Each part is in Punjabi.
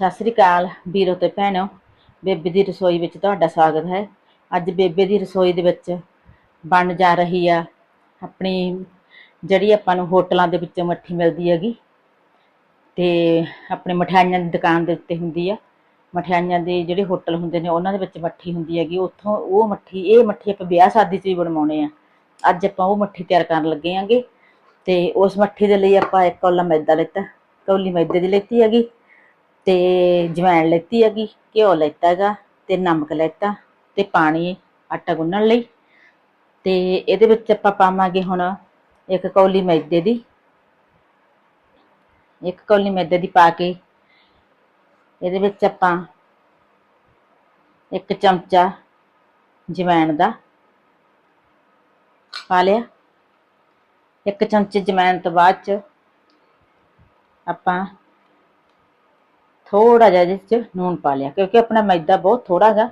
ਸਤਿ ਸ੍ਰੀ ਅਕਾਲ ਵੀਰੋ ਤੇ ਭੈਣੋ। ਬੇਬੇ ਦੀ ਰਸੋਈ ਵਿੱਚ ਤੁਹਾਡਾ ਸਵਾਗਤ ਹੈ। ਅੱਜ ਬੇਬੇ ਦੀ ਰਸੋਈ ਦੇ ਵਿੱਚ ਬਣ ਜਾ ਰਹੀ ਆ ਆਪਣੀ, ਜਿਹੜੀ ਆਪਾਂ ਨੂੰ ਹੋਟਲਾਂ ਦੇ ਵਿੱਚੋਂ ਮੱਠੀ ਮਿਲਦੀ ਹੈਗੀ। ਤੇ ਆਪਣੇ ਮਠਿਆਈਆਂ ਦੀ ਦੁਕਾਨ ਦੇ ਉੱਤੇ ਹੁੰਦੀ ਆ। ਮਠਿਆਈਆਂ ਦੇ ਜਿਹੜੇ ਹੋਟਲ ਹੁੰਦੇ ਨੇ, ਉਹਨਾਂ ਦੇ ਵਿੱਚ ਮੱਠੀ ਹੁੰਦੀ ਹੈਗੀ। ਉੱਥੋਂ ਉਹ ਮੱਠੀ, ਇਹ ਮੱਠੀ ਆਪਾਂ ਵਿਆਹ ਸ਼ਾਦੀ 'ਚ ਵੀ ਬਣਵਾਉਣੇ ਆ। ਅੱਜ ਆਪਾਂ ਉਹ ਮੱਠੀ ਤਿਆਰ ਕਰਨ ਲੱਗੇ ਆਂਗੇ। ਤੇ ਉਸ ਮੱਠੀ ਦੇ ਲਈ ਆਪਾਂ ਇੱਕ ਕੌਲਾ ਮੈਦਾ ਲਿੱਤਾ। ਕੌਲੀ ਮੈਦੇ ਦੀ ਲੈਤੀ ਹੈਗੀ। ਤੇ ਜਵੈਣ ਲੈਤੀ ਹੈਗੀ, ਘਿਓ ਲੈਤਾ ਹੈਗਾ, ਤੇ ਨਮਕ ਲੈਤਾ, ਤੇ ਪਾਣੀ ਆਟਾ ਗੁੰਨਣ ਲਈ। ਤੇ ਇਹਦੇ ਵਿੱਚ ਆਪਾਂ ਪਾਵਾਂਗੇ ਹੁਣ ਇੱਕ ਕੌਲੀ ਮੈਦੇ ਦੀ। ਇੱਕ ਕੌਲੀ ਮੈਦੇ ਦੀ ਪਾ ਕੇ ਇਹਦੇ ਵਿੱਚ ਆਪਾਂ ਇੱਕ ਚਮਚਾ ਜਵੈਣ ਦਾ ਪਾ ਲਿਆ। ਇੱਕ ਚਮਚੇ ਜਵੈਣ ਤੋਂ ਬਾਅਦ ਚ ਆਪਾਂ ਥੋੜਾ ਜਿਹਾ ਇਹਦੇ ਚ ਨੂਣ ਪਾ ਲਿਆ, ਕਿਉਂਕਿ ਆਪਣਾ ਮੈਦਾ ਬਹੁਤ ਥੋੜਾ ਹੈਗਾ,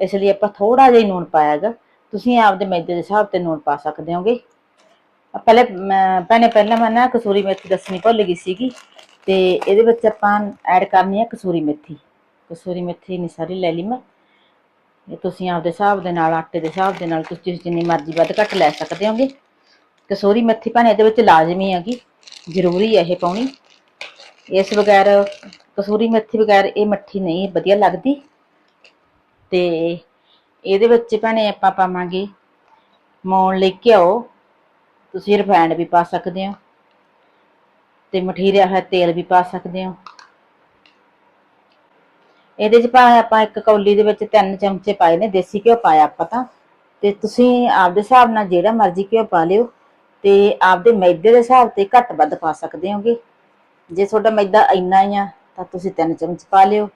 ਇਸ ਲਈ ਆਪਾਂ ਥੋੜਾ ਜਿਹਾ ਹੀ ਨੂਨ ਪਾਇਆ ਹੈਗਾ। ਤੁਸੀਂ ਆਪਦੇ ਮੈਦੇ ਦੇ ਹਿਸਾਬ ਤੇ ਨੂਣ ਪਾ ਸਕਦੇ ਹੋਗੇ। ਆ ਪਹਿਲੇ ਮੈਂ- ਭੈਣੇ ਪਹਿਲਾਂ ਮੈਂ ਨਾ ਕਸੂਰੀ ਮੇਥੀ ਦੱਸਣੀ ਭੁੱਲ ਗਈ ਸੀਗੀ, ਤੇ ਇਹਦੇ ਵਿੱਚ ਆਪਾਂ ਐਡ ਕਰਨੀ ਹੈ ਕਸੂਰੀ ਮੇਥੀ। ਕਸੂਰੀ ਮੇਥੀ ਨਹੀਂ ਸਾਰੀ ਲੈ ਲਈ ਮੈਂ। ਇਹ ਤੁਸੀਂ ਆਪਦੇ ਹਿਸਾਬ ਦੇ ਨਾਲ, ਆਟੇ ਦੇ ਹਿਸਾਬ ਦੇ ਨਾਲ ਤੁਸੀਂ ਜਿੰਨੀ ਮਰਜ਼ੀ ਵੱਧ ਘੱਟ ਲੈ ਸਕਦੇ ਹੋਗੇ। ਕਸੂਰੀ ਮੇਥੀ ਭਾਣੇ ਇਹਦੇ ਵਿੱਚ ਲਾਜ਼ਮੀ ਹੈਗੀ, ਜ਼ਰੂਰੀ ਹੈ ਇਹ ਪਾਉਣੀ। ਇਸ ਬਗੈਰ ਕਸੂਰੀ ਮੇਥੀ ਬਗੈਰ ਇਹ ਮੱਠੀ ਨਹੀਂ, ਵਧੀਆ ਲੱਗਦੀ। ਤੇ ਇਹਦੇ ਵਿੱਚ ਭੈਣੇ ਆਪਾਂ ਪਾਵਾਂਗੇ, ਮੌਣ ਲਈ ਘਿਓ ਤੁਸੀਂ ਰਿਫਾਈਂਡ ਵੀ ਪਾ ਸਕਦੇ ਹੋ। ਤੇ ਮਠੀਰਿਆ ਹੋਇਆ ਤੇਲ ਵੀ ਪਾ ਸਕਦੇ ਹੋ। ਇਹਦੇ ਚ ਭਾਵੇਂ ਆਪਾਂ ਇੱਕ ਕੌਲੀ ਦੇ ਵਿੱਚ ਤਿੰਨ ਚਮਚੇ ਪਾਏ ਨੇ, ਦੇਸੀ ਘਿਓ ਪਾਇਆ ਆਪਾਂ ਤਾਂ। ਤੇ ਤੁਸੀਂ ਆਪਦੇ ਹਿਸਾਬ ਨਾਲ ਜਿਹੜਾ ਮਰਜ਼ੀ ਘਿਓ ਪਾ ਲਿਓ। ਤੇ ਆਪਦੇ ਮੈਦੇ ਦੇ ਹਿਸਾਬ ਤੇ ਘੱਟ ਵੱਧ ਪਾ ਸਕਦੇ ਹੋਗੇ। ਜੇ ਤੁਹਾਡਾ ਮੈਦਾ ਇੰਨਾ ਹੀ ਆ ਤਾਂ ਤੁਸੀਂ ਤਿੰਨ ਚਮਚ ਪਾ ਲਿਓ।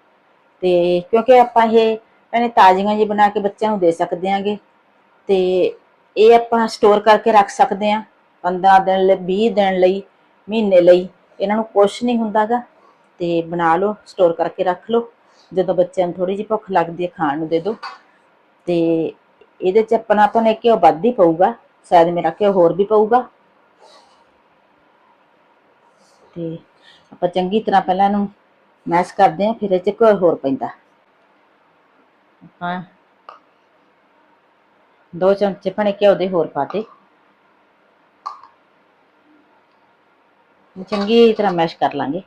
ਤੇ ਕਿਉਂਕਿ ਆਪਾਂ ਇਹ ਭੈਣੇ ਤਾਜ਼ੀਆਂ ਜੀ ਬਣਾ ਕੇ ਬੱਚਿਆਂ ਨੂੰ ਦੇ ਸਕਦੇ ਆਂਗੇ। ਤੇ ਇਹ ਆਪਾਂ ਸਟੋਰ ਕਰਕੇ ਰੱਖ ਸਕਦੇ ਆਂ 15 ਦਿਨ ਲਈ 20 ਦਿਨ ਲਈ, ਮਹੀਨੇ ਲਈ। ਇਹਨਾਂ ਨੂੰ ਕੁਛ ਨਹੀਂ ਹੁੰਦਾਗਾ। ਤੇ ਬਣਾ ਲਓ ਸਟੋਰ ਕਰਕੇ ਰੱਖ ਲਓ। ਜਦੋਂ ਬੱਚਿਆਂ ਨੂੰ ਥੋੜੀ ਜਿਹੀ ਭੁੱਖ ਲੱਗਦੀ ਹੈ, ਖਾਣ ਨੂੰ ਦੇ ਦਿਓ। ਤੇ ਇਹਦੇ ਚ ਆਪਣਾ ਆਪਾਂ ਨੇ ਘਿਓ ਵੱਧ ਹੀ ਪਊਗਾ। ਸ਼ਾਇਦ ਮੇਰਾ ਘਿਓ ਹੋਰ ਵੀ ਪਊਗਾ। ਤੇ ਆਪਾਂ ਚੰਗੀ ਤਰ੍ਹਾਂ ਪਹਿਲਾਂ ਇਹਨੂੰ ਮੈਸ਼ ਕਰਦੇ ਹਾਂ ਫਿਰ ਇਹ ਚ ਘਿਓ ਹੋਰ ਪੈਂਦਾ। ਹਾਂ। ਦੋ ਚਮਚੇ ਭਣੇ ਘਿਓ ਦੇ ਹੋਰ ਪਾਤੇ ਚੰਗੀ ਤਰ੍ਹਾਂ ਮੈਸ਼ ਕਰ ਲਾਂਗੇ।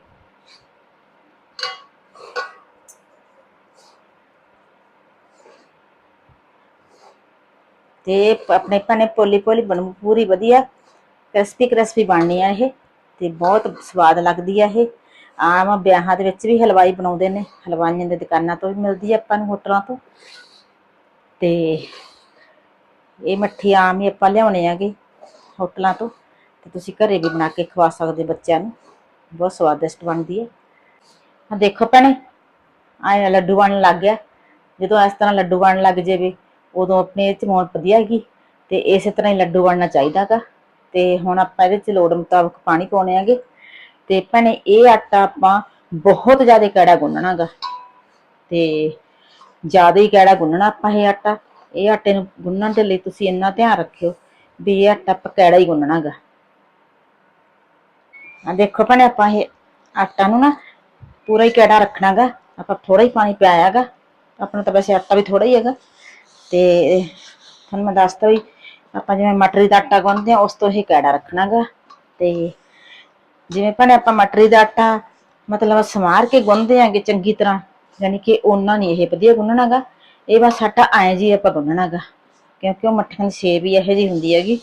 ਤੇ ਇਹ ਆਪਣੇ ਭਣੇ ਪੋਲੀ ਪੋਲੀ ਬਣ, ਪੂਰੀ ਵਧੀਆ। ਕ੍ਰਿਸਪੀ ਕ੍ਰਿਸਪੀ ਬਣਨੀ ਆ ਇਹ, ਤੇ ਬਹੁਤ ਸਵਾਦ ਲੱਗਦੀ ਆ ਇਹ। ਆਮ ਵਿਆਹਾਂ ਦੇ ਵਿੱਚ ਵੀ ਹਲਵਾਈ ਬਣਾਉਂਦੇ ਨੇ। ਹਲਵਾਈਆਂ ਦੇ ਦੁਕਾਨਾਂ ਤੋਂ ਵੀ ਮਿਲਦੀ ਹੈ ਆਪਾਂ ਨੂੰ, ਹੋਟਲਾਂ ਤੋਂ। ਤੇ ਇਹ ਮੱਠੀ ਆਮ ਹੀ ਆਪਾਂ ਲਿਆਉਣੇ ਆਗੇ ਹੋਟਲਾਂ ਤੋਂ। ਤੇ ਤੁਸੀਂ ਘਰੇ ਵੀ ਬਣਾ ਕੇ ਖਵਾ ਸਕਦੇ ਬੱਚਿਆਂ ਨੂੰ। ਬਹੁਤ ਸਵਾਦਿਸ਼ਟ ਬਣਦੀ ਹੈ ਆ ਦੇਖੋ ਭੈਣੇ ਆਏ ਲੱਡੂ ਬਣਨ ਲੱਗ ਗਿਆ। ਜਦੋਂ ਇਸ ਤਰ੍ਹਾਂ ਲੱਡੂ ਬਣਨ ਲੱਗ ਜਾਵੇ, ਉਦੋਂ ਆਪਣੇ ਇਹ ਚ ਵਧੀਆ ਹੈਗੀ। ਤੇ ਇਸੇ ਤਰ੍ਹਾਂ ਹੀ ਲੱਡੂ ਬਣਨਾ ਚਾਹੀਦਾਗਾ ਤੇ ਹੁਣ ਆਪਾਂ ਇਹਦੇ ਚ ਲੋੜ ਮੁਤਾਬਕ ਪਾਣੀ ਪਾਉਣੇ ਆਗੇ ਤੇ ਭੈਣੇ, ਇਹ ਆਟਾ ਆਪਾਂ ਬਹੁਤ ਜ਼ਿਆਦਾ ਕੜਾ ਗੁੰਨਣਾਗਾ। ਤੇ ਜ਼ਿਆਦਾ ਹੀ ਕੜਾ ਗੁੰਨਣਾ ਆਪਾਂ ਇਹ ਆਟਾ। ਇਹ ਆਟੇ ਨੂੰ ਗੁੰਨਣ ਦੇ ਲਈ ਤੁਸੀਂ ਇੰਨਾ ਧਿਆਨ ਰੱਖਿਓ ਵੀ ਇਹ ਆਟਾ ਆਪਾਂ ਕੜਾ ਹੀ ਗੁੰਨਣਾਗਾ। ਆ ਦੇਖੋ ਭੈਣੇ, ਆਪਾਂ ਇਹ ਆਟਾ ਨੂੰ ਨਾ ਪੂਰਾ ਹੀ ਕੜਾ ਰੱਖਣਾਗਾ। ਆਪਾਂ ਥੋੜਾ ਹੀ ਪਾਣੀ ਪਿਆਇਆਗਾ। ਆਪਣਾ ਤਾਂ ਵੈਸੇ ਆਟਾ ਵੀ ਥੋੜਾ ਹੀ ਹੈਗਾ। ਤੇ ਤੁਹਾਨੂੰ ਮੈਂ ਦੱਸਦਾ ਵੀ ਆਪਾਂ ਜਿਵੇਂ ਮਟਰੀ ਦਾ ਆਟਾ ਗੁੰਨਦੇ ਆ ਉਸ ਤੋਂ ਹੀ ਕੜਾ ਰੱਖਣਾਗਾ। ਤੇ ਜਿਵੇਂ ਭੈਣੇ ਆਪਾਂ ਮਟਰੀ ਦਾ ਆਟਾ ਮਤਲਬ ਸਮਾਰ ਕੇ ਗੁੰਨਦੇ ਆਂਗੇ ਚੰਗੀ ਤਰ੍ਹਾਂ, ਯਾਨੀ ਕਿ ਉਹਨਾਂ ਨਹੀਂ ਇਹ ਵਧੀਆ ਗੁੰਨਣਾਗਾ। ਇਹ ਬਸ ਆਟਾ ਐਂ ਜੀ ਆਪਾਂ ਗੁੰਨਣਾਗਾ, ਕਿਉਂਕਿ ਉਹ ਮੱਠੀਆਂ ਦੀ ਸ਼ੇਪ ਹੀ ਇਹੋ ਜੀ ਹੁੰਦੀ ਹੈਗੀ।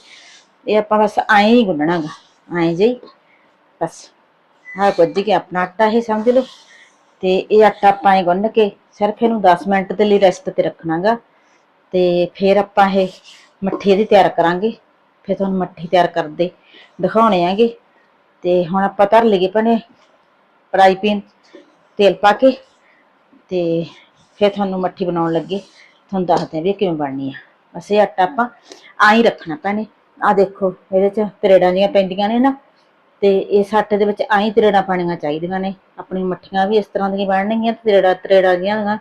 ਇਹ ਆਪਾਂ ਬਸ ਐਂ ਹੀ ਗੁੰਨਣਾਗਾ, ਐਂ ਜੀ ਬਸ। ਹਾਂ ਕੁਝ ਕੇ ਆਪਣਾ ਆਟਾ ਹੀ ਸਮਝ ਲਓ। ਤੇ ਇਹ ਆਟਾ ਆਪਾਂ ਐਂ ਗੁੰਨ ਕੇ ਸਿਰਫ ਇਹਨੂੰ 10 ਮਿੰਟ ਦੇ ਲਈ ਰੈਸਟ ਤੇ ਰੱਖਣਾਗਾ। ਤੇ ਫਿਰ ਆਪਾਂ ਇਹ ਮੱਠੀ ਇਹਦੀ ਤਿਆਰ ਕਰਾਂਗੇ। ਫਿਰ ਤੁਹਾਨੂੰ ਮੱਠੀ ਤਿਆਰ ਕਰਦੇ ਦਿਖਾਉਣੇ ਆਂਗੇ ਤੇ ਹੁਣ ਆਪਾਂ ਧਰ ਲਈਏ ਭਨੇ ਫਰਾਈ ਪੈਨ, ਤੇਲ ਪਾ ਕੇ ਤੇ ਫਿਰ ਤੁਹਾਨੂੰ ਮੱਠੀ ਬਣਾਉਣ ਲੱਗੇ। ਤੁਹਾਨੂੰ ਦੱਸਦੇ ਹਾਂ ਵੀ ਇਹ ਕਿਵੇਂ ਬਣਨੀ ਆ। ਬਸ ਇਹ ਆਟਾ ਆਪਾਂ ਆਹੀ ਰੱਖਣਾ ਭੈਣੇ। ਆ ਦੇਖੋ, ਇਹਦੇ ਚ ਤਰੇੜਾਂ ਜੀਆਂ ਪੈਂਦੀਆਂ ਨੇ ਨਾ, ਤੇ ਇਸ ਆਟੇ ਦੇ ਵਿੱਚ ਆਈ ਤਰੇੜਾਂ ਪਾਣੀਆਂ ਚਾਹੀਦੀਆਂ ਨੇ। ਆਪਣੀ ਮੱਠੀਆਂ ਵੀ ਇਸ ਤਰ੍ਹਾਂ ਦੀਆਂ ਬਣਨਗੀਆਂ, ਤਰੇੜਾਂ ਤਰੇੜਾਂ ਜੀਆਂ ਦੀਆਂ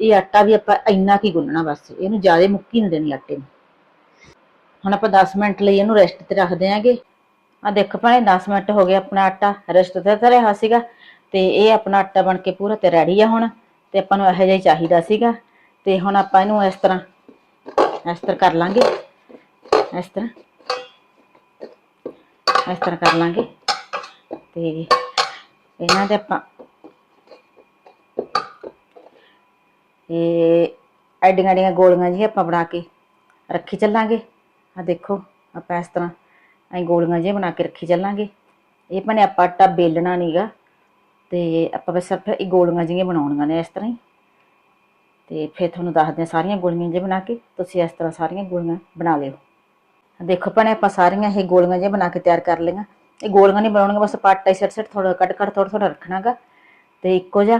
ਇਹ ਆਟਾ ਵੀ ਆਪਾਂ ਇੰਨਾ ਕੀ ਗੁੰਨਣਾ ਬਸ। ਇਹਨੂੰ ਜ਼ਿਆਦਾ ਮੁੱਕੀ ਨਹੀਂ ਦੇਣੀ ਆਟੇ ਨੂੰ। ਹੁਣ ਆਪਾਂ 10 ਮਿੰਟ ਲਈ ਇਹਨੂੰ ਰੈਸਟ ਤੇ ਰੱਖਦੇ ਦਿਆਂਗੇ ਆ ਦੇਖੋ ਭਾਵੇਂ 10 ਮਿੰਟ ਹੋ ਗਏ ਆਪਣਾ ਆਟਾ ਰੈਸਟ ਤੇ ਧਰਿਆ ਹੋਇਆ ਸੀਗਾ ਤੇ ਇਹ ਆਪਣਾ ਆਟਾ ਬਣ ਕੇ ਪੂਰਾ ਤੇ ਰੈਡੀ ਆ ਹੁਣ ਤੇ ਆਪਾਂ ਨੂੰ ਇਹੋ ਜਿਹਾ ਹੀ ਚਾਹੀਦਾ ਸੀਗਾ ਤੇ ਹੁਣ ਆਪਾਂ ਇਹਨੂੰ ਇਸ ਤਰ੍ਹਾਂ ਇਸ ਤਰ੍ਹਾਂ ਕਰ ਲਾਂਗੇ, ਇਸ ਤਰ੍ਹਾਂ ਇਸ ਤਰ੍ਹਾਂ ਕਰ ਲਾਂਗੇ ਤੇ ਇਹਨਾਂ ਦੇ ਆਪਾਂ ਇਹ ਐਡੀਆਂ ਐਡੀਆਂ ਗੋਲੀਆਂ ਜੀ ਆਪਾਂ ਬਣਾ ਕੇ ਰੱਖੀ ਚੱਲਾਂਗੇ। ਆ ਦੇਖੋ, ਆਪਾਂ ਇਸ ਤਰ੍ਹਾਂ ਅਸੀਂ ਗੋਲੀਆਂ ਜਿਹੀਆਂ ਬਣਾ ਕੇ ਰੱਖੀ ਚੱਲਾਂਗੇ। ਇਹ ਭਣੇ ਆਪਾਂ ਆਟਾ ਬੇਲਣਾ ਨਹੀਂਗਾ ਤੇ ਆਪਾਂ ਬਸ ਸਿਰਫ ਇਹ ਗੋਲੀਆਂ ਜਿਹੀਆਂ ਬਣਾਉਣੀਆਂ ਨੇ ਇਸ ਤਰ੍ਹਾਂ ਹੀ। ਤੇ ਫਿਰ ਤੁਹਾਨੂੰ ਦੱਸਦੇ ਹਾਂ ਸਾਰੀਆਂ ਗੋਲੀਆਂ ਜਿਹੀਆਂ ਬਣਾ ਕੇ, ਤੁਸੀਂ ਇਸ ਤਰ੍ਹਾਂ ਸਾਰੀਆਂ ਗੋਲੀਆਂ ਬਣਾ ਲਿਓ। ਦੇਖੋ ਭੈਣੇ ਆਪਾਂ ਸਾਰੀਆਂ ਇਹ ਗੋਲੀਆਂ ਜਿਹੀਆਂ ਬਣਾ ਕੇ ਤਿਆਰ ਕਰ ਲਈਆਂ। ਇਹ ਗੋਲੀਆਂ ਨਹੀਂ ਬਣਾਉਣੀਆਂ, ਬਸ ਪਾਟਾ ਹੀ ਸਿਰ ਸਿਰ ਥੋੜਾ ਕੱਟ ਕੱਟ ਥੋੜਾ ਥੋੜਾ ਰੱਖਣਾਗਾ। ਤੇ ਇੱਕੋ ਜਿਹਾ,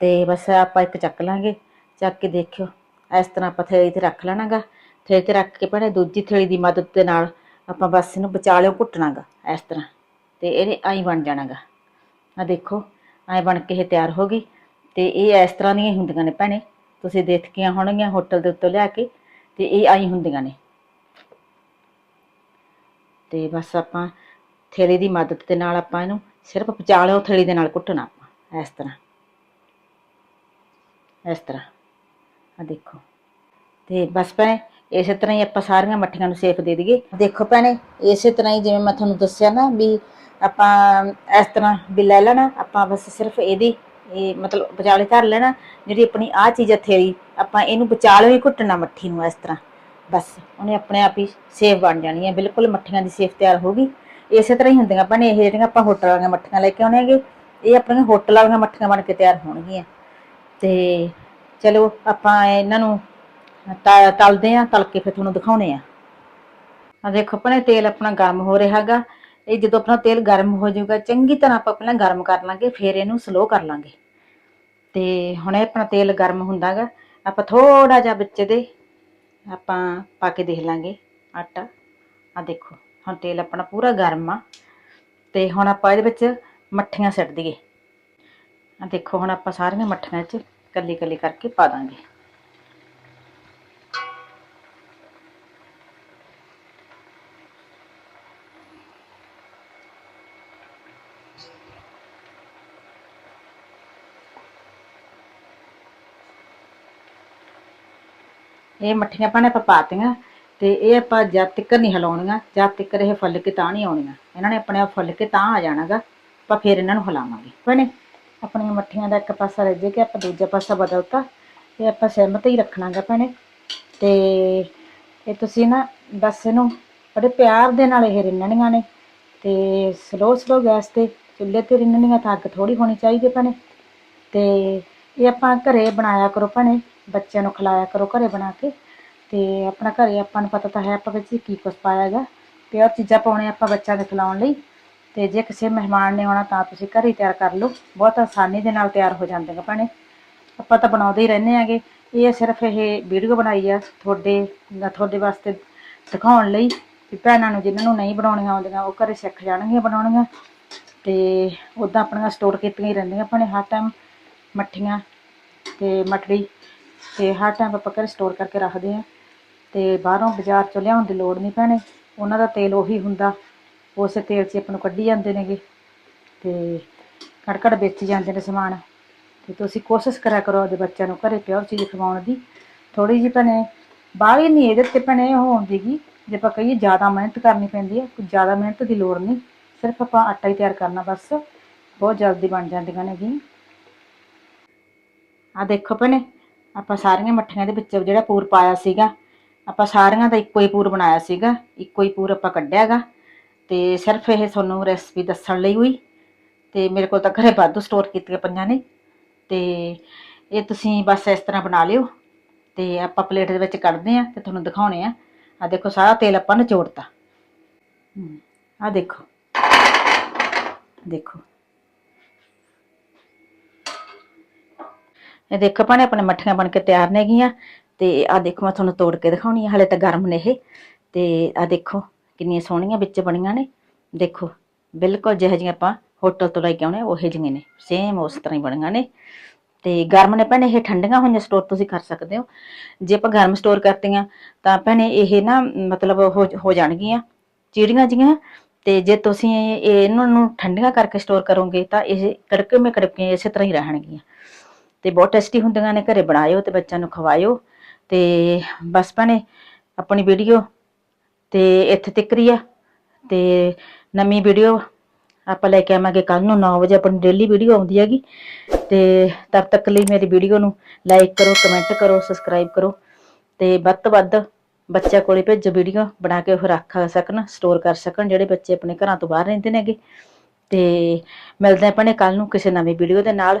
ਤੇ ਬਸ ਆਪਾਂ ਇੱਕ ਚੱਕ ਲਾਂਗੇ। ਚੱਕ ਕੇ ਦੇਖਿਓ, ਇਸ ਤਰ੍ਹਾਂ ਆਪਾਂ ਥੇਲੀ ਤੇ ਰੱਖ ਲੈਣਾਗਾ। ਥੇਲੀ ਤੇ ਰੱਖ ਕੇ ਭੈਣੇ ਦੂਜੀ ਥੇਲੀ ਦੀ ਮਦਦ ਦੇ ਨਾਲ ਆਪਾਂ ਬਸ ਇਹਨੂੰ ਵਿਚਾਲਿਓ ਘੁੱਟਣਾਗਾ ਇਸ ਤਰ੍ਹਾਂ। ਤੇ ਇਹਨੇ ਆਈ ਬਣ ਜਾਣਾਗਾ। ਆ ਦੇਖੋ ਆਏ ਬਣ ਕੇ ਇਹ ਤਿਆਰ ਹੋ ਗਈ। ਤੇ ਇਹ ਇਸ ਤਰ੍ਹਾਂ ਦੀਆਂ ਹੀ ਹੁੰਦੀਆਂ ਨੇ ਭੈਣੇ। ਤੁਸੀਂ ਦੇਖੀਆਂ ਹੋਣਗੀਆਂ ਹੋਟਲ ਦੇ ਉੱਤੇ ਲਿਆ ਕੇ, ਤੇ ਇਹ ਆਈ ਹੁੰਦੀਆਂ ਨੇ। ਤੇ ਬਸ ਆਪਾਂ ਥੇਲੀ ਦੀ ਮਦਦ ਦੇ ਨਾਲ ਆਪਾਂ ਇਹਨੂੰ ਸਿਰਫ ਵਿਚਾਲਿਓ ਥੇਲੀ ਦੇ ਨਾਲ ਕੁੱਟਣਾ ਆਪਾਂ, ਇਸ ਤਰ੍ਹਾਂ। ਇਸ ਤਰ੍ਹਾਂ। ਆ ਦੇਖੋ। ਤੇ ਬਸ ਭੈਣੇ, ਇਸੇ ਤਰ੍ਹਾਂ ਹੀ ਆਪਾਂ ਸਾਰੀਆਂ ਮੱਠੀਆਂ ਨੂੰ ਸੇਫ ਦੇ ਦਈਏ। ਦੇਖੋ ਭੈਣੇ, ਇਸੇ ਤਰ੍ਹਾਂ ਹੀ ਜਿਵੇਂ ਮੈਂ ਤੁਹਾਨੂੰ ਦੱਸਿਆ ਨਾ ਵੀ ਆਪਾਂ ਇਸ ਤਰ੍ਹਾਂ ਵੀ ਲੈ ਲੈਣਾ, ਆਪਾਂ ਬਸ ਸਿਰਫ ਇਹਦੀ, ਇਹ ਮਤਲਬ ਵਿਚਾਲੇ ਧਰ ਲੈਣਾ, ਜਿਹੜੀ ਆਪਣੀ ਆ ਚੀਜ਼ ਆ ਆਪਾਂ ਇਹਨੂੰ ਵਿਚਾਲੇ ਹੀ ਘੁੱਟਣਾ ਮੱਠੀ ਨੂੰ ਇਸ ਤਰ੍ਹਾਂ। ਬਸ, ਉਹਨੇ ਆਪਣੇ ਆਪ ਹੀ ਸੇਫ ਬਣ ਜਾਣੀ ਹੈ ਬਿਲਕੁਲ ਮੱਠੀਆਂ ਦੀ ਸੇਫ ਤਿਆਰ ਹੋ ਗਈ। ਇਸੇ ਤਰ੍ਹਾਂ ਹੀ ਹੁੰਦੀਆਂ ਭੈਣੇ, ਇਹ ਜਿਹੜੀਆਂ ਆਪਾਂ ਹੋਟਲ ਵਾਲੀਆਂ ਮੱਠੀਆਂ ਲੈ ਕੇ ਆਉਣੇ ਹੈਗੇ, ਇਹ ਆਪਣੀਆਂ ਹੋਟਲ ਵਾਲੀਆਂ ਮੱਠੀਆਂ ਬਣ ਕੇ ਤਿਆਰ ਹੋਣਗੀਆਂ। ਤੇ ਚਲੋ ਆਪਾਂ ਇਹਨਾਂ ਨੂੰ ਤ- ਤਲਦੇ ਆ ਤਲ ਕੇ ਫਿਰ ਤੁਹਾਨੂੰ ਦਿਖਾਉਣੇ ਆ। ਆ ਦੇਖੋ ਆਪਣੇ ਤੇਲ ਆਪਣਾ ਗਰਮ ਹੋ ਰਿਹਾ ਹੈਗਾ। ਇਹ ਜਦੋਂ ਆਪਣਾ ਤੇਲ ਗਰਮ ਹੋ ਜਾਊਗਾ, ਚੰਗੀ ਤਰ੍ਹਾਂ ਆਪਾਂ ਪਹਿਲਾਂ ਗਰਮ ਕਰ ਲਾਂਗੇ, ਫਿਰ ਇਹਨੂੰ ਸਲੋ ਕਰ ਲਾਂਗੇ। ਤੇ ਹੁਣ ਇਹ ਆਪਣਾ ਤੇਲ ਗਰਮ ਹੁੰਦਾਗਾ ਆਪਾਂ ਥੋੜਾ ਜਿਹਾ ਵਿੱਚ ਦੇ ਆਪਾਂ ਪਾ ਕੇ ਦੇਖ ਲਾਂਗੇ ਆਟਾ। ਆ ਦੇਖੋ, ਹੁਣ ਤੇਲ ਆਪਣਾ ਪੂਰਾ ਗਰਮ ਆ। ਤੇ ਹੁਣ ਆਪਾਂ ਇਹਦੇ ਵਿੱਚ ਮੱਠੀਆਂ ਸਿੱਟ ਦਈਏ। ਆ ਦੇਖੋ, ਹੁਣ ਆਪਾਂ ਸਾਰੀਆਂ ਮੱਠੀਆਂ 'ਚ ਕੱਲੀ ਕੱਲੀ ਕਰਕੇ ਪਾ ਦਾਂਗੇ। ਇਹ ਮੱਠੀਆਂ ਪਾਣੇ ਆਪਾਂ ਪਾਤੀਆਂ ਤੇ ਇਹ ਆਪਾਂ ਜਦ ਤੱਕ ਨਹੀਂ ਹਿਲਾਉਣੀਆਂ, ਜਦ ਤੱਕ ਇਹ ਫੁੱਲ ਕੇ ਤਾਂ ਨਹੀਂ ਆਉਣੀਆਂ। ਇਹਨਾਂ ਨੇ ਆਪਣੇ ਆਪ ਫੁੱਲ ਕੇ ਤਾਂ ਆ ਜਾਣਾਗਾ, ਆਪਾਂ ਫਿਰ ਇਹਨਾਂ ਨੂੰ ਹਿਲਾਵਾਂਗੇ। ਭੈਣੇ ਆਪਣੀਆਂ ਮੱਠੀਆਂ ਦਾ ਇੱਕ ਪਾਸਾ ਰਹਿ ਜੇ ਕਿ ਆਪਾਂ ਦੂਜਾ ਪਾਸਾ ਬਦਲਤਾ, ਇਹ ਆਪਾਂ ਸਹਿਮਤ ਤੇ ਹੀ ਰੱਖਣਾਗਾ ਭੈਣੇ। ਤੇ ਇਹ ਤੁਸੀਂ ਨਾ ਬਸ ਇਹਨੂੰ, ਬੜੇ ਪਿਆਰ ਦੇ ਨਾਲ ਇਹ ਰਿੰਨਣੀਆਂ ਨੇ। ਤੇ ਸਲੋ ਸਲੋ ਗੈਸ ਤੇ ਚੁੱਲ੍ਹੇ ਤੇ ਰਿੰਨਣੀਆਂ ਤਾਂ ਅੱਗ ਥੋੜੀ ਹੋਣੀ ਚਾਹੀਦੀ ਭੈਣੇ। ਤੇ ਇਹ ਆਪਾਂ ਘਰੇ ਬਣਾਇਆ ਕਰੋ ਭੈਣੇ, ਬੱਚਿਆਂ ਨੂੰ ਖਿਲਾਇਆ ਕਰੋ ਘਰੇ ਬਣਾ ਕੇ। ਤੇ ਆਪਣਾ ਘਰੇ ਆਪਾਂ ਨੂੰ ਪਤਾ ਤਾਂ ਹੈ ਆਪਾਂ ਵਿੱਚ ਕੀ ਕੁਛ ਪਾਇਆ ਹੈਗਾ। ਪਿਓਰ ਚੀਜ਼ਾਂ ਪਾਉਣੇ ਆਪਾਂ ਬੱਚਿਆਂ ਦੇ ਖਿਲਾਉਣ ਲਈ। ਤੇ ਜੇ ਕਿਸੇ ਮਹਿਮਾਨ ਨੇ ਆਉਣਾ ਤਾਂ ਤੁਸੀਂ ਘਰੇ ਹੀ ਤਿਆਰ ਕਰ ਲਓ। ਬਹੁਤ ਆਸਾਨੀ ਦੇ ਨਾਲ ਤਿਆਰ ਹੋ ਜਾਂਦੇ ਨੇ ਭੈਣੇ। ਆਪਾਂ ਤਾਂ ਬਣਾਉਂਦੇ ਹੀ ਰਹਿੰਦੇ ਆਂਗੇ ਇਹ ਸਿਰਫ ਇਹ ਵੀਡੀਓ ਬਣਾਈ ਆ ਤੁਹਾਡੇ ਤੁਹਾਡੇ ਵਾਸਤੇ ਦਿਖਾਉਣ ਲਈ। ਵੀ ਭੈਣਾਂ ਨੂੰ ਜਿਨ੍ਹਾਂ ਨੂੰ ਨਹੀਂ ਬਣਾਉਣੀਆਂ ਆਉਂਦੀਆਂ, ਉਹ ਘਰੇ ਸਿੱਖ ਜਾਣਗੀਆਂ ਬਣਾਉਣੀਆਂ। ਤੇ ਉਦਾਂ ਆਪਣੀਆਂ ਸਟੋਰ ਕੀਤੀਆਂ ਹੀ ਰਹਿੰਦੀਆਂ ਭੈਣੇ ਹਰ ਟਾਈਮ ਮੱਠੀਆਂ ਤੇ ਮਟਰੀ ਤੇ ਹਰ ਟਾਈਮ ਆਪਾਂ ਘਰ ਸਟੋਰ ਕਰਕੇ ਰੱਖਦੇ ਆ ਤੇ ਬਾਹਰੋਂ ਬਾਜ਼ਾਰ ਚੋਂ ਲਿਆਉਣ ਦੀ ਲੋੜ ਨਹੀਂ ਪੈਣੇ। ਉਹਨਾਂ ਦਾ ਤੇਲ ਉਹੀ ਹੁੰਦਾ, ਉਸੇ ਤੇਲ 'ਚ ਆਪਾਂ ਨੂੰ ਕੱਢੀ ਜਾਂਦੇ ਨੇਗੇ ਤੇ ਕੜਕੜ ਵੇਚੀ ਜਾਂਦੇ ਨੇ ਸਮਾਨ। ਤੇ ਤੁਸੀਂ ਕੋਸ਼ਿਸ਼ ਕਰਿਆ ਕਰੋ ਆਪਦੇ ਬੱਚਿਆਂ ਨੂੰ ਘਰੇ ਪਿਓਰ ਚੀਜ਼ ਖਵਾਉਣ ਦੀ। ਥੋੜੀ ਜਿਹੀ ਭੈਣੇ ਬਾਹਲੀ ਨਹੀਂ ਇਹਦੇ ਤੇ ਭੈਣੇ ਉਹ ਹੁੰਦੀਗੀ ਜੇ ਆਪਾਂ ਕਹੀਏ ਜ਼ਿਆਦਾ ਮਿਹਨਤ ਕਰਨੀ ਪੈਂਦੀ ਹੈ ਕੁਝ ਜ਼ਿਆਦਾ ਮਿਹਨਤ ਦੀ ਲੋੜ ਨਹੀਂ। ਸਿਰਫ ਆਪਾਂ ਆਟਾ ਹੀ ਤਿਆਰ ਕਰਨਾ ਬਸ, ਬਹੁਤ ਜਲਦੀ ਬਣ ਜਾਂਦੀਆਂ ਨੇ ਜੀ ਆ ਦੇਖੋ ਭੈਣੇ, ਆਪਾਂ ਸਾਰੀਆਂ ਮੱਠੀਆਂ ਦੇ ਵਿੱਚ ਜਿਹੜਾ ਪੂਰ ਪਾਇਆ ਸੀਗਾ, ਆਪਾਂ ਸਾਰੀਆਂ ਦਾ ਇੱਕੋ ਹੀ ਪੂਰ ਬਣਾਇਆ ਸੀਗਾ, ਇੱਕੋ ਹੀ ਪੂਰ ਆਪਾਂ ਕੱਢਿਆਗਾ ਤੇ ਸਿਰਫ ਇਹ ਤੁਹਾਨੂੰ ਰੈਸਪੀ ਦੱਸਣ ਲਈ ਹੋਈ, ਤੇ ਮੇਰੇ ਕੋਲ ਤਾਂ ਘਰੇ ਵਾਧੂ ਸਟੋਰ ਕੀਤੀਆਂ ਪਈਆਂ ਨੇ। ਤੇ ਇਹ ਤੁਸੀਂ ਬਸ ਇਸ ਤਰ੍ਹਾਂ ਬਣਾ ਲਿਓ, ਤੇ ਆਪਾਂ ਪਲੇਟ ਦੇ ਵਿੱਚ ਕੱਢਦੇ ਆ ਤੇ ਤੁਹਾਨੂੰ ਦਿਖਾਉਣੇ ਆ ਆ ਦੇਖੋ, ਸਾਰਾ ਤੇਲ ਆਪਾਂ ਨਿਚੋੜਤਾ। ਆ ਦੇਖੋ। ਦੇਖੋ। ਇਹ ਦੇਖੋ ਭੈਣੇ, ਆਪਣੇ ਮੱਠੀਆਂ ਬਣ ਕੇ ਤਿਆਰ ਨੇ ਗੀਆਂ ਤੇ ਆ ਦੇਖੋ, ਮੈਂ ਤੁਹਾਨੂੰ ਤੋੜ ਕੇ ਦਿਖਾਉਣੀ ਆ, ਹਲੇ ਤਾਂ ਗਰਮ ਨੇ ਇਹ। ਤੇ ਆ ਦੇਖੋ, ਕਿੰਨੀਆਂ ਸੋਹਣੀਆਂ ਵਿੱਚ ਬਣੀਆਂ ਨੇ। ਦੇਖੋ, ਬਿਲਕੁਲ ਜਿਹੋ ਜਿਹੀਆਂ ਆਪਾਂ ਹੋਟਲ ਤੋਂ ਲੈ ਕੇ ਆਉਣੇ, ਉਹ ਜਿਹੀਆਂ ਨੇ ਸੇਮ ਉਸ ਤਰ੍ਹਾਂ ਹੀ ਬਣੀਆਂ ਨੇ। ਤੇ ਗਰਮ ਨੇ ਭੈਣੇ, ਇਹ ਠੰਡੀਆਂ ਹੋਈਆਂ ਸਟੋਰ ਤੁਸੀਂ ਕਰ ਸਕਦੇ ਹੋ। ਜੇ ਆਪਾਂ ਗਰਮ ਸਟੋਰ ਕਰਤੀਆਂ, ਤਾਂ ਭੈਣੇ ਇਹ ਨਾ ਮਤਲਬ ਹੋ ਹੋ ਜਾਣਗੀਆਂ, ਚੀੜੀਆਂ ਜੀਆਂ। ਤੇ ਜੇ ਤੁਸੀਂ ਇਹਨਾਂ ਨੂੰ ਠੰਡੀਆਂ ਕਰਕੇ ਸਟੋਰ ਕਰੋਗੇ, ਤਾਂ ਇਹ ਕੜਕੇ ਮੇ ਕੜਕੇ ਇਸੇ ਤਰ੍ਹਾਂ ਹੀ ਰਹਿਣਗੀਆਂ। ਤੇ ਬਹੁਤ ਟੇਸਟੀ ਹੁੰਦੀਆਂ ਨੇ, ਘਰੇ ਬਣਾਇਓ ਤੇ ਬੱਚਿਆਂ ਨੂੰ ਖਵਾਇਓ ਤੇ ਬਸ ਭੈਣੇ, ਆਪਣੀ ਵੀਡੀਓ ਤੇ ਇੱਥੇ ਤੱਕ ਹੀ ਆ ਤੇ ਨਵੀਂ ਵੀਡੀਓ ਆਪਾਂ ਲੈ ਕੇ ਆਵਾਂਗੇ ਕੱਲ ਨੂੰ 9 ਵਜੇ ਆਪਣੀ ਡੇਲੀ ਵੀਡੀਓ ਆਉਂਦੀ ਹੈਗੀ ਤੇ ਤਦ ਤੱਕ ਲਈ ਮੇਰੀ ਵੀਡੀਓ ਨੂੰ ਲਾਈਕ ਕਰੋ ਕਮੈਂਟ ਕਰੋ ਸਬਸਕ੍ਰਾਈਬ ਕਰੋ ਤੇ ਵੱਧ ਤੋਂ ਵੱਧ ਬੱਚਿਆਂ ਕੋਲੇ ਭੇਜੋ ਵੀਡੀਓ ਬਣਾ ਕੇ ਉਹ ਰੱਖ ਸਕਣ ਸਟੋਰ ਕਰ ਸਕਣ ਜਿਹੜੇ ਬੱਚੇ ਆਪਣੇ ਘਰਾਂ ਤੋਂ ਬਾਹਰ ਰਹਿੰਦੇ ਨੇਗੇ ਤੇ ਮਿਲਦੇ ਆਪਾਂ ਨੇ ਕੱਲ ਨੂੰ ਕਿਸੇ ਨਵੀਂ ਵੀਡੀਓ ਦੇ ਨਾਲ।